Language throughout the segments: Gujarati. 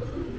you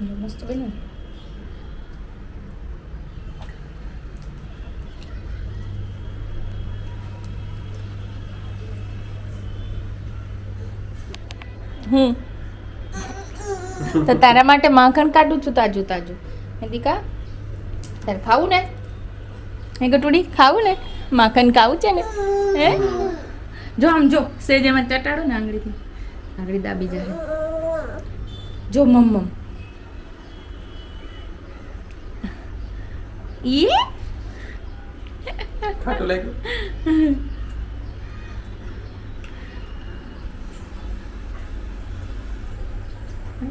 મસ્ત બન્યું હું? તો તારા માટે માખણ કાઢું છું તાજું તાજું. દીકા તારે ખાવું ને? હે ગટુડી ખાવું ને? માખણ ખાવું છે ને? હે? જો આમ જો સેજ એમાં ચટાડો ને આંગળીથી. આંગળી દાબી જાય જો મમ મમ. ઈ? ખાટું લાગ્યું?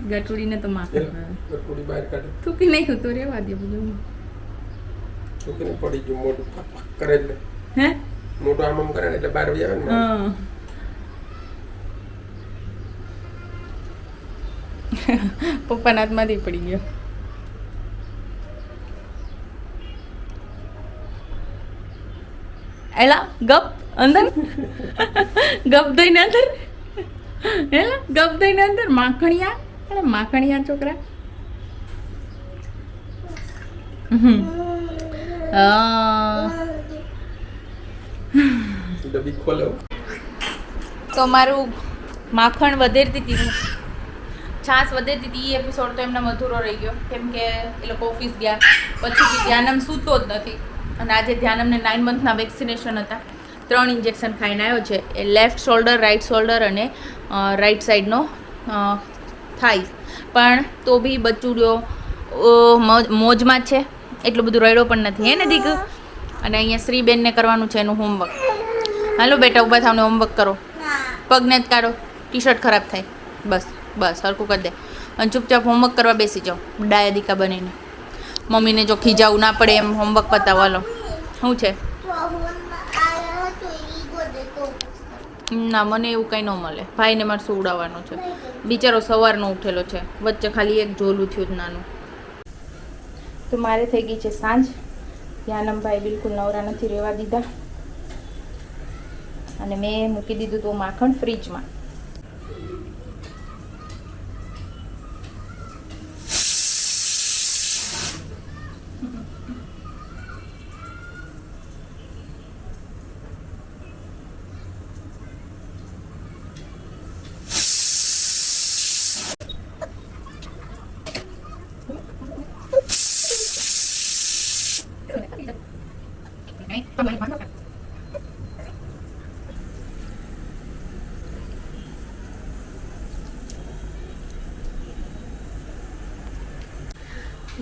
ગટુડીને તો ભાવે. થોડી બહાર કાઢો. થૂકી તો રેવા દે બધું. છોકરીને પડી ગયું મોટું ફક ફક કરે એટલે હે? મોટું આમ આમ કરે એટલે બહાર આવે ને હા. પપ્પાના હાથમાંથી પડી ગયો. એલા ગપ અંદર. ગપ દઈને અંદર. એલા ગપ દઈને અંદર. માખણિયા. એલા માખણિયા છોકરા. હમ. આ. ડબ્બી ખોલો. તો મારું માખણ વધેરતી હતી. છાશ વધેરતી હતી. એ એપિસોડ તો એમના મધુરો રહી ગયો. કેમ કે એ લોકો ઓફિસ ગયા. પછી ધ્યાનમ સૂતો જ નથી. અને આજે ધ્યાન અમને નાઇન મંથના વેક્સિનેશન હતા. ત્રણ ઇન્જેક્શન ખાઈને આવ્યો છે. એ લેફ્ટ શોલ્ડર રાઇટ શોલ્ડર અને રાઇટ સાઈડનો થાય. પણ તો બી બચ્ચુડ્યો મોજમાં છે. એટલું બધું રડ્યો પણ નથી. હે ને દીક? અને અહીંયા શ્રીબેનને કરવાનું છે એનું હોમવર્ક હાલો બેટા, ઊભા થાવને હોમવર્ક કરો. પગને જ કાઢો. ટી શર્ટ ખરાબ થાય. બસ બસ સરખું કરી દે. અને ચૂપચાપ હોમવર્ક કરવા બેસી જાઓ. ડાયા દીકા બનીને. મમ્મીને જો ખીજાવું ના પડે એમ હોમવર્ક બતાવવાનો શું છે? ના, મને એવું કંઈ ન મળે. ભાઈને મારે સુવડાવવાનો છે. બિચારો સવારનો ઉઠેલો છે. વચ્ચે ખાલી એક ઝોલું થયું જ નાનું. તો મારે થઈ ગઈ છે સાંજ. ધ્યાનમભાઈ બિલકુલ નવરા નથી રહેવા દીધા. અને મેં મૂકી દીધું તો માખણ ફ્રીજમાં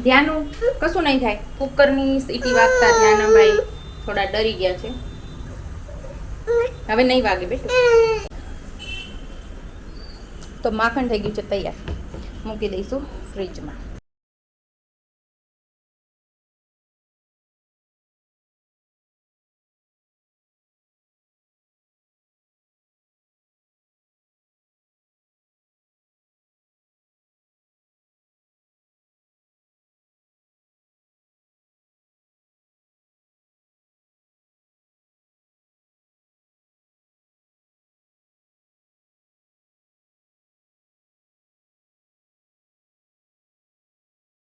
ધ્યાનું કશું નહીં થાય. કુકરની સીટી વાગતા ધ્યાનભાઈ થોડા ડરી ગયા છે. હવે નહીં વાગે બેટા. તો માખણ થઈ ગયું છે તૈયાર. મૂકી દઈશું ફ્રીજમાં